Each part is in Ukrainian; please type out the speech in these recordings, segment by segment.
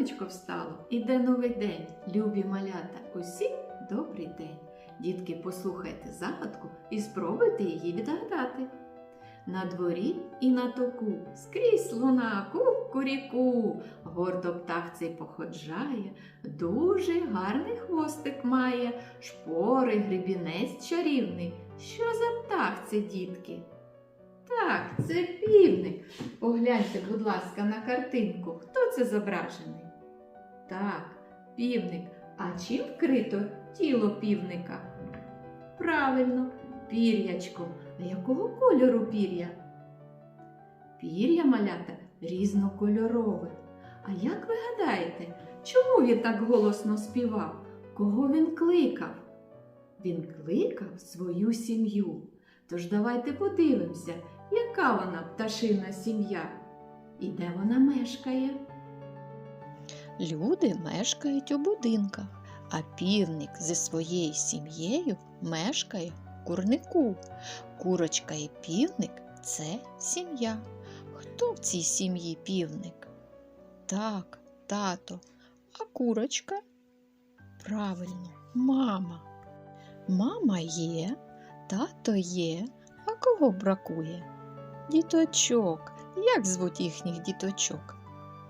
сонечко встало, іде новий день. Любі малята, усім добрий день. Дітки, послухайте загадку і спробуйте її відгадати. На дворі і на току скрізь луна кукуріку. Гордо птах цей походжає, дуже гарний хвостик має, шпори, гребінець чарівний. Що за птах це, дітки? Так, це півник. Погляньте, будь ласка, на картинку. Хто це зображений? Так, півник. А чим вкрито тіло півника? Правильно, пір'ячком. А якого кольору пір'я? Пір'я малята різнокольорове. А як ви гадаєте, чому він так голосно співав? Кого він кликав? Він кликав свою сім'ю. Тож давайте подивимося, яка вона пташина сім'я і де вона мешкає. Люди мешкають у будинках, а півник зі своєю сім'єю мешкає в курнику. Курочка і півник це сім'я. Хто в цій сім'ї півник? Так, тато. А курочка? Правильно, мама. Мама є, тато є, а кого бракує? Діточок. Як звуть їхніх діточок?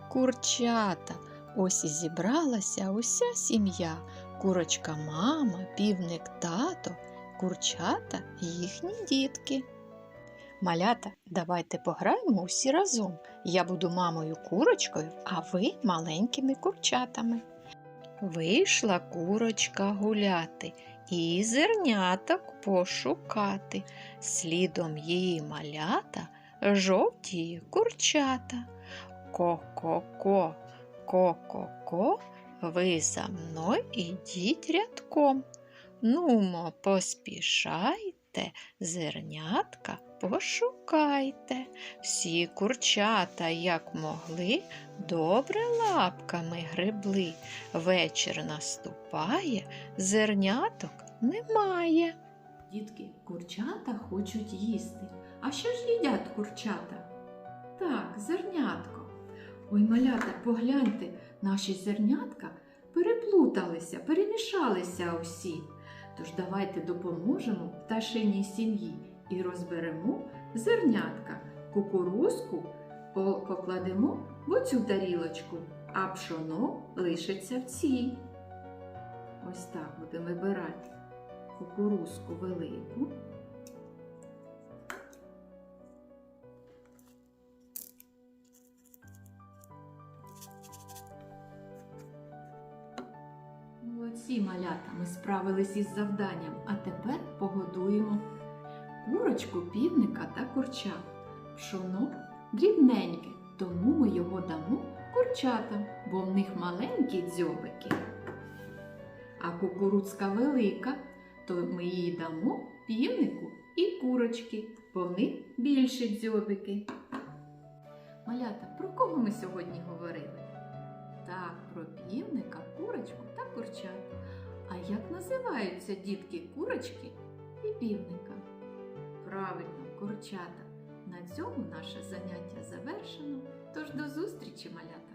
Курчата. Ось і зібралася уся сім'я. Курочка мама, півник тато, курчата і їхні дітки. Малята, давайте пограємо усі разом. Я буду мамою курочкою, а ви маленькими курчатами. Вийшла курочка гуляти і зерняток пошукати. Слідом її малята жовті курчата. Ко-ко-ко, ко-ко-ко, ви за мною ідіть рядком. Нумо, поспішайте, зернятка пошукайте. Всі курчата, як могли, добре лапками гребли. Вечір наступає, зерняток немає. Дітки, курчата хочуть їсти. А що ж їдять курчата? Так, зернятко. Ой, малята, погляньте, наші зернятка переплуталися, перемішалися усі. Тож давайте допоможемо пташиній сім'ї і розберемо зернятка. Кукурузку покладемо в оцю тарілочку, а пшоно лишиться в цій. Ось так будемо вибирати кукурузку велику. Молодці малята, ми справились із завданням, а тепер погодуємо курочку, півника та курча. Пшоно дрібненьке, тому ми його дамо курчатам, бо в них маленькі дзьобики. А кукурудзка велика, то ми її дамо півнику і курочки, бо в них більші дзьобики. Малята, про кого ми сьогодні говорили? Так, про півника, курочку та курчат. А як називаються дітки курочки і півника? Правильно, курчата. На цьому наше заняття завершено. Тож до зустрічі, малята!